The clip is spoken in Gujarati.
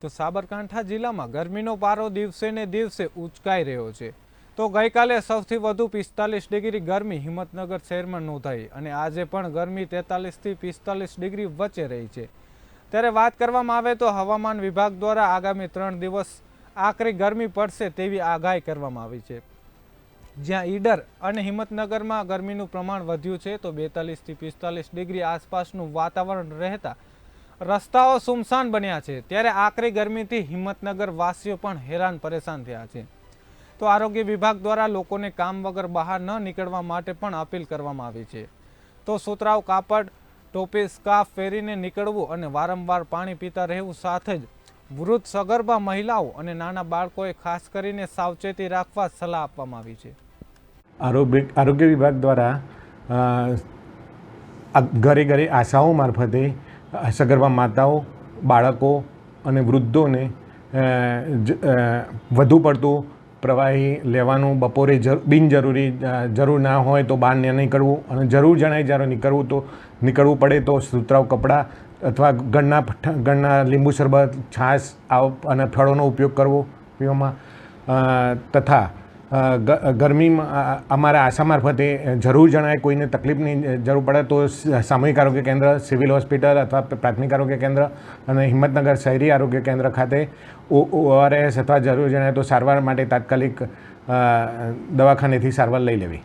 તો સાબરકાંઠા જિલ્લામાં ગરમીનો પારો દિવસે ને દિવસે ઉચકાઈ રહ્યો છે. તો ગઈકાલે સૌથી વધુ પિસ્તાલીસ ડિગ્રી ગરમી હિંમતનગર શહેરમાં નોંધાઈ અને આજે પણ ગરમી તેતાલીસથી પિસ્તાલીસ ડિગ્રી વચ્ચે રહી છે. ત્યારે વાત કરવામાં આવે તો હવામાન વિભાગ દ્વારા આગામી ત્રણ દિવસ આકરી ગરમી પડશે તેવી આગાહી કરવામાં આવી છે. જ્યાં ઈડર અને હિંમતનગરમાં ગરમીનું પ્રમાણ વધ્યું છે તો બેતાલીસથી પિસ્તાલીસ ડિગ્રી આસપાસનું વાતાવરણ રહેતા રસ્તાઓ સુમસાન બન્યા છે. ત્યારે આકરી ગરમીથી હિંમતનગર વાસીઓ પણ હેરાન પરેશાન થયા છે. તો આરોગ્ય વિભાગ દ્વારા લોકોને કામ વગર બહાર ન નીકળવા માટે પણ અપીલ કરવામાં આવી છે. તો સુતરાવ કાપડ, ટોપી, સ્કાર્ફ પહેરીને નીકળવું અને વારંવાર પાણી પીતા રહેવું સાથે જ વૃદ્ધ સગર્ભા મહિલાઓ અને નાના બાળકોએ ખાસ કરીને સાવચેતી રાખવા સલાહ આપવામાં આવી છે. આરોગ્ય વિભાગ દ્વારા ઘરે ઘરે આશાઓ મારફતે સગર્ભા માતાઓ, બાળકો અને વૃદ્ધોને વધુ પડતું પ્રવાહી લેવાનું બપોરે બિનજરૂરી જરૂર ના હોય તો બહાર નહીં નીકળવું અને જરૂર જણાય જ્યારે નીકળવું તો નીકળવું પડે તો સુતરાઉ કપડાં અથવા ગણના ગણના લીંબુ શરબત, છાશ, આવ અને ફળોનો ઉપયોગ કરવો પીવામાં તથા ગરમીમાં અમારા આશા મારફતે જરૂર જણાય કોઈને તકલીફની જરૂર પડે તો સામૂહિક આરોગ્ય કેન્દ્ર, સિવિલ હોસ્પિટલ અથવા પ્રાથમિક આરોગ્ય કેન્દ્ર અને હિંમતનગર શહેરી આરોગ્ય કેન્દ્ર ખાતે ઓઆરએસ અથવા જરૂર જણાય તો સારવાર માટે તાત્કાલિક દવાખાનેથી સારવાર લઈ લેવી.